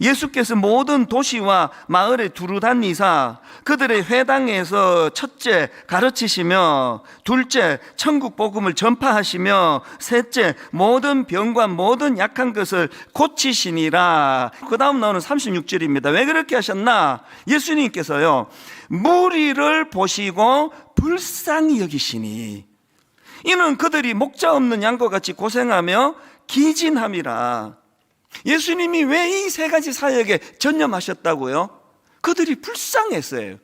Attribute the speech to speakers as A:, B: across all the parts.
A: 예수께서 모든 도시와 마을에 두루 다니사 그들의 회당에서 첫째 가르치시며 둘째 천국 복음을 전파하시며 셋째 모든 병과 모든 약한 것을 고치시니라. 그 다음 나오는 36절입니다. 왜 그렇게 하셨나? 예수님께서요. 무리를 보시고 불쌍히 여기시니 이는 그들이 목자 없는 양과 같이 고생하며 기진함이라. 예수님이 왜 이 세 가지 사역에 전념하셨다고요? 그들이 불쌍했어요.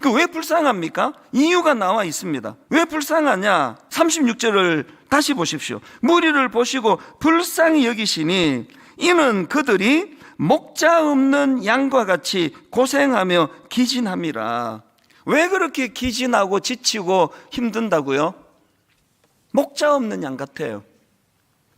A: 그 왜 불쌍합니까? 이유가 나와 있습니다. 왜 불쌍하냐? 36절을 다시 보십시오. 무리를 보시고 불쌍히 여기시니 이는 그들이 목자 없는 양과 같이 고생하며 기진함이라. 왜 그렇게 기진하고 지치고 힘든다고요? 목자 없는 양 같아요.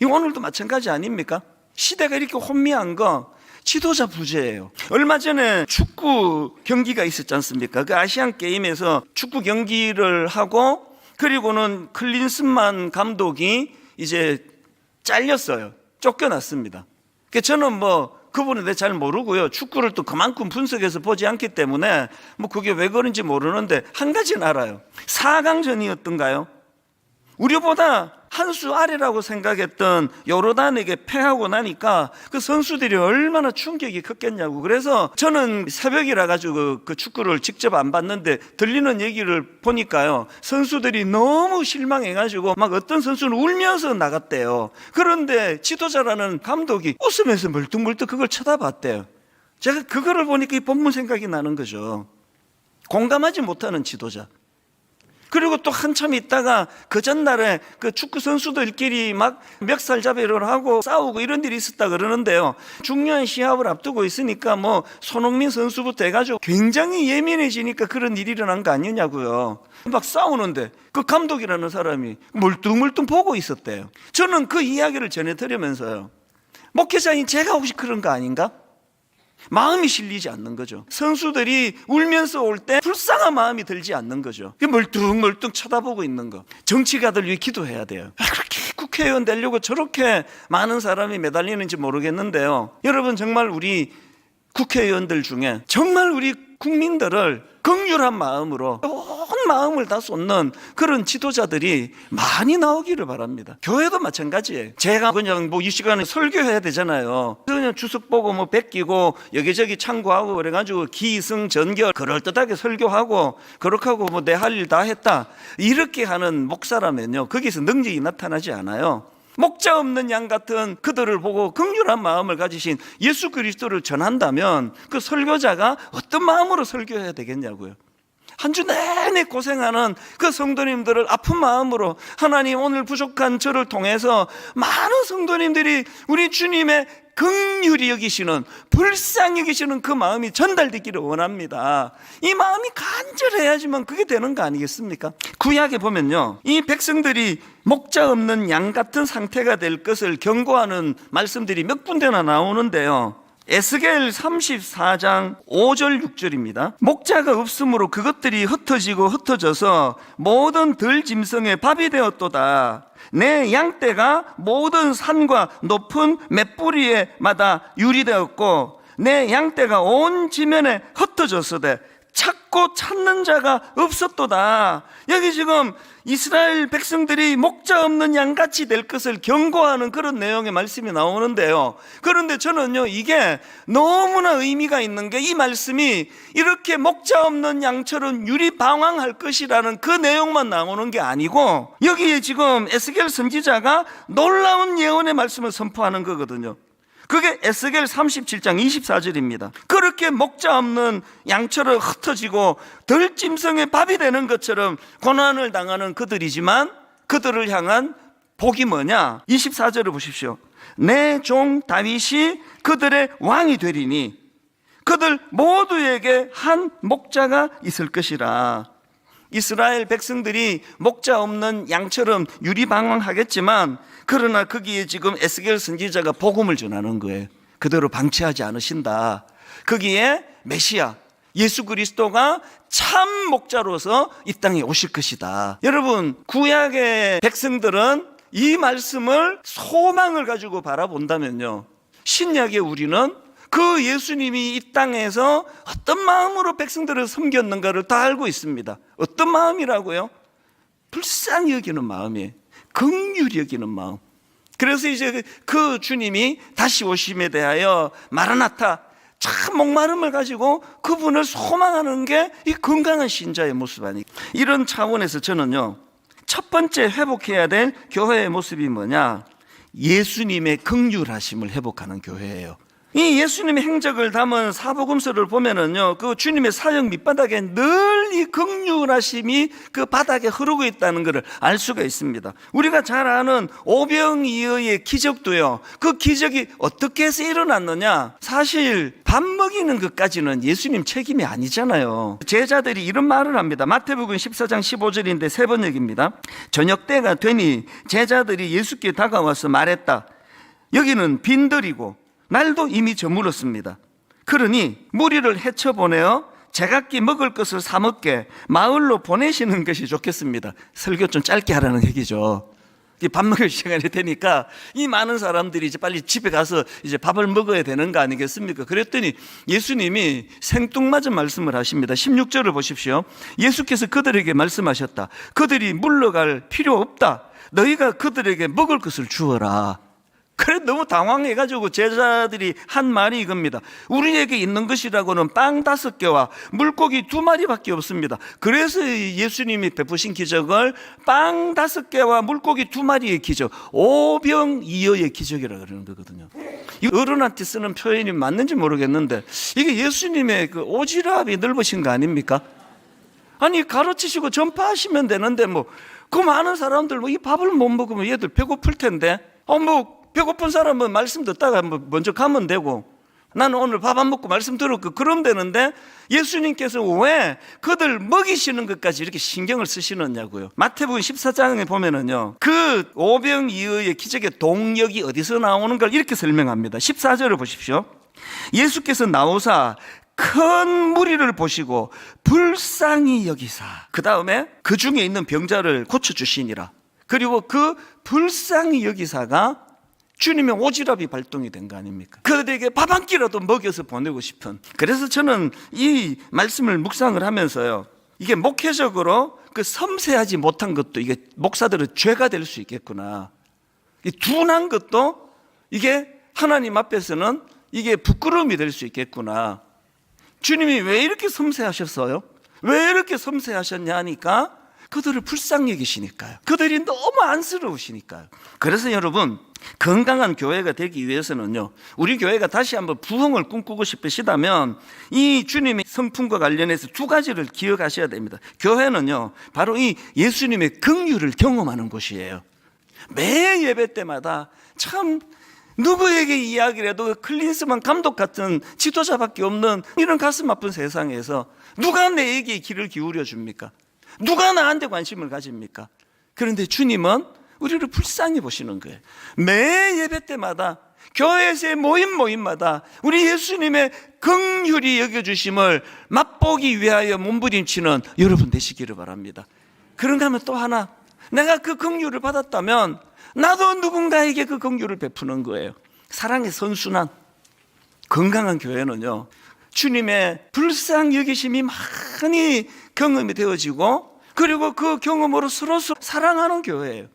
A: 이 오늘도 마찬가지 아닙니까? 시대가 이렇게 혼미한 거 지도자 부재예요. 얼마 전에 축구 경기가 있었지 않습니까? 그 아시안 게임에서 축구 경기를 하고 그리고는 클린스만 감독이 이제 잘렸어요. 쫓겨났습니다. 그 저는 뭐 그분에 대해 잘 모르고요. 축구를 또 그만큼 분석해서 보지 않기 때문에 뭐 그게 왜 그런지 모르는데 한 가지는 알아요. 4강전이었던가요? 우리보다 한 수 아래라고 생각했던 요르단에게 패하고 나니까 그 선수들이 얼마나 충격이 컸겠냐고. 그래서 저는 새벽이라 가지고 그, 그 축구를 직접 안 봤는데 들리는 얘기를 보니까요. 선수들이 너무 실망해 가지고 막 어떤 선수는 울면서 나갔대요. 그런데 지도자라는 감독이 웃으면서 멀뚱멀뚱 그걸 쳐다봤대요. 제가 그거를 보니까 이 본문 생각이 나는 거죠. 공감하지 못하는 지도자. 그리고 또 한참 있다가 그 전날에 그 축구 선수들끼리 막 멱살잡이를 하고 싸우고 이런 일이 있었다 그러는데요. 중요한 시합을 앞두고 있으니까 뭐 손흥민 선수부터 해가지고 굉장히 예민해지니까 그런 일이 일어난 거 아니냐고요. 막 싸우는데 그 감독이라는 사람이 멀뚱멀뚱 보고 있었대요. 저는 그 이야기를 전해드리면서요. 목회자인 제가 혹시 그런 거 아닌가? 마음이 실리지 않는 거죠. 선수들이 울면서 올 때 불쌍한 마음이 들지 않는 거죠. 멀뚱멀뚱 쳐다보고 있는 거. 정치가들 위해 기도해야 돼요. 아, 그렇게 국회의원 되려고 저렇게 많은 사람이 매달리는지 모르겠는데요. 여러분 정말 우리 국회의원들 중에 정말 우리 국민들을 극률한 마음으로 온 마음을 다 쏟는 그런 지도자들이 많이 나오기를 바랍니다. 교회도 마찬가지예요. 제가 그냥 뭐 이 시간에 설교해야 되잖아요. 그냥 주석 보고 뭐 베끼고 여기저기 참고하고 그래가지고 기승전결 그럴듯하게 설교하고 그렇게 하고 뭐 내 할 일 다 했다 이렇게 하는 목사라면요 거기서 능력이 나타나지 않아요. 목자 없는 양 같은 그들을 보고 극률한 마음을 가지신 예수 그리스도를 전한다면 그 설교자가 어떤 마음으로 설교해야 되겠냐고요. 한 주 내내 고생하는 그 성도님들을 아픈 마음으로 하나님 오늘 부족한 저를 통해서 많은 성도님들이 우리 주님의 극률이 여기시는 불쌍히 여기시는 그 마음이 전달되기를 원합니다. 이 마음이 간절해야지만 그게 되는 거 아니겠습니까? 구약에 보면요. 이 백성들이 목자 없는 양 같은 상태가 될 것을 경고하는 말씀들이 몇 군데나 나오는데요. 에스겔 34장 5절 6절입니다. 목자가 없으므로 그것들이 흩어지고 흩어져서 모든 들 짐승의 밥이 되었도다. 내 양떼가 모든 산과 높은 맷뿌리에마다 유리되었고 내 양떼가 온 지면에 흩어졌으되 찾고 찾는 자가 없었도다. 여기 지금 이스라엘 백성들이 목자 없는 양같이 될 것을 경고하는 그런 내용의 말씀이 나오는데요. 그런데 저는요, 이게 너무나 의미가 있는 게 이 말씀이 이렇게 목자 없는 양처럼 유리방황할 것이라는 그 내용만 나오는 게 아니고 여기에 지금 에스겔 선지자가 놀라운 예언의 말씀을 선포하는 거거든요. 그게 에스겔 37장 24절입니다. 그 렇게 목자 없는 양처럼 흩어지고 덜짐승의 밥이 되는 것처럼 고난을 당하는 그들이지만 그들을 향한 복이 뭐냐? 24절을 보십시오. 내 종 다윗이 그들의 왕이 되리니 그들 모두에게 한 목자가 있을 것이라. 이스라엘 백성들이 목자 없는 양처럼 유리방황하겠지만 그러나 거기에 지금 에스겔 선지자가 복음을 전하는 거예요. 그대로 방치하지 않으신다. 거기에 메시아 예수 그리스도가 참 목자로서 이 땅에 오실 것이다. 여러분 구약의 백성들은 이 말씀을 소망을 가지고 바라본다면요. 신약의 우리는 그 예수님이 이 땅에서 어떤 마음으로 백성들을 섬겼는가를 다 알고 있습니다. 어떤 마음이라고요? 불쌍히 여기는 마음이에요. 긍휼히 여기는 마음. 그래서 이제 그 주님이 다시 오심에 대하여 마라나타 참 목마름을 가지고 그분을 소망하는 게 이 건강한 신자의 모습 아니. 이런 차원에서 저는요. 첫 번째 회복해야 될 교회의 모습이 뭐냐? 예수님의 긍휼하심을 회복하는 교회예요. 이 예수님의 행적을 담은 사복음서를 보면은요, 그 주님의 사역 밑바닥에 늘이 긍휼하심이 그 바닥에 흐르고 있다는 것을 알 수가 있습니다. 우리가 잘 아는 오병이어의 기적도요, 그 기적이 어떻게 해서 일어났느냐? 사실 밥 먹이는 것까지는 예수님 책임이 아니잖아요. 제자들이 이런 말을 합니다. 마태복음 14장 15절인데 세 번역입니다. 저녁 때가 되니 제자들이 예수께 다가와서 말했다. 여기는 빈들이고 날도 이미 저물었습니다. 그러니 무리를 헤쳐보내어 제각기 먹을 것을 사 먹게 마을로 보내시는 것이 좋겠습니다. 설교 좀 짧게 하라는 얘기죠. 이밥 먹을 시간이 되니까 이 많은 사람들이 이제 빨리 집에 가서 이제 밥을 먹어야 되는 거 아니겠습니까? 그랬더니 예수님이 생뚱맞은 말씀을 하십니다. 16절을 보십시오. 예수께서 그들에게 말씀하셨다. 그들이 물러갈 필요 없다. 너희가 그들에게 먹을 것을 주어라. 그래 너무 당황해가지고 제자들이 한 말이 이겁니다. 우리에게 있는 것이라고는 빵 다섯 개와 물고기 두 마리밖에 없습니다. 그래서 예수님이 베푸신 기적을 빵 다섯 개와 물고기 두 마리의 기적, 오병이어의 기적이라 그러는 거거든요. 이 어른한테 쓰는 표현이 맞는지 모르겠는데 이게 예수님의 그 오지랖이 넓으신 거 아닙니까? 아니 가르치시고 전파하시면 되는데 뭐 그 많은 사람들 뭐 이 밥을 못 먹으면 얘들 배고플 텐데 어뭐 배고픈 사람은 말씀 듣다가 뭐 먼저 가면 되고 나는 오늘 밥 안 먹고 말씀 들었고 그럼 되는데 예수님께서 왜 그들 먹이시는 것까지 이렇게 신경을 쓰시느냐고요. 마태복음 14장에 보면은요. 그 오병 이어의 기적의 동력이 어디서 나오는 걸 이렇게 설명합니다. 14절을 보십시오. 예수께서 나오사 큰 무리를 보시고 불쌍히 여기사 그 다음에 그 중에 있는 병자를 고쳐 주시니라 그리고 그 불쌍히 여기사가 주님의 오지랖이 발동이 된 거 아닙니까? 그들에게 밥 한 끼라도 먹여서 보내고 싶은. 그래서 저는 이 말씀을 묵상을 하면서요. 이게 목회적으로 그 섬세하지 못한 것도 이게 목사들의 죄가 될 수 있겠구나. 이 둔한 것도 이게 하나님 앞에서는 이게 부끄러움이 될 수 있겠구나. 주님이 왜 이렇게 섬세하셨어요? 왜 이렇게 섬세하셨냐 하니까 그들을 불쌍히 여기시니까요. 그들이 너무 안쓰러우시니까요. 그래서 여러분, 건강한 교회가 되기 위해서는요, 우리 교회가 다시 한번 부흥을 꿈꾸고 싶으시다면 이 주님의 성품과 관련해서 두 가지를 기억하셔야 됩니다. 교회는요, 바로 이 예수님의 긍휼을 경험하는 곳이에요. 매 예배 때마다 참 누구에게 이야기를 해도 클린스만 감독 같은 지도자밖에 없는 이런 가슴 아픈 세상에서 누가 내에게 귀를 기울여 줍니까? 누가 나한테 관심을 가집니까? 그런데 주님은 우리를 불쌍히 보시는 거예요. 매 예배 때마다 교회에서의 모임 모임마다 우리 예수님의 긍휼히 여겨주심을 맛보기 위하여 몸부림치는 여러분 되시기를 바랍니다. 그런가 하면 또 하나 내가 그 긍휼을 받았다면 나도 누군가에게 그 긍휼을 베푸는 거예요. 사랑의 선순환. 건강한 교회는요. 주님의 불쌍 여기심이 많이 경험이 되어지고 그리고 그 경험으로 서로 사랑하는 교회예요.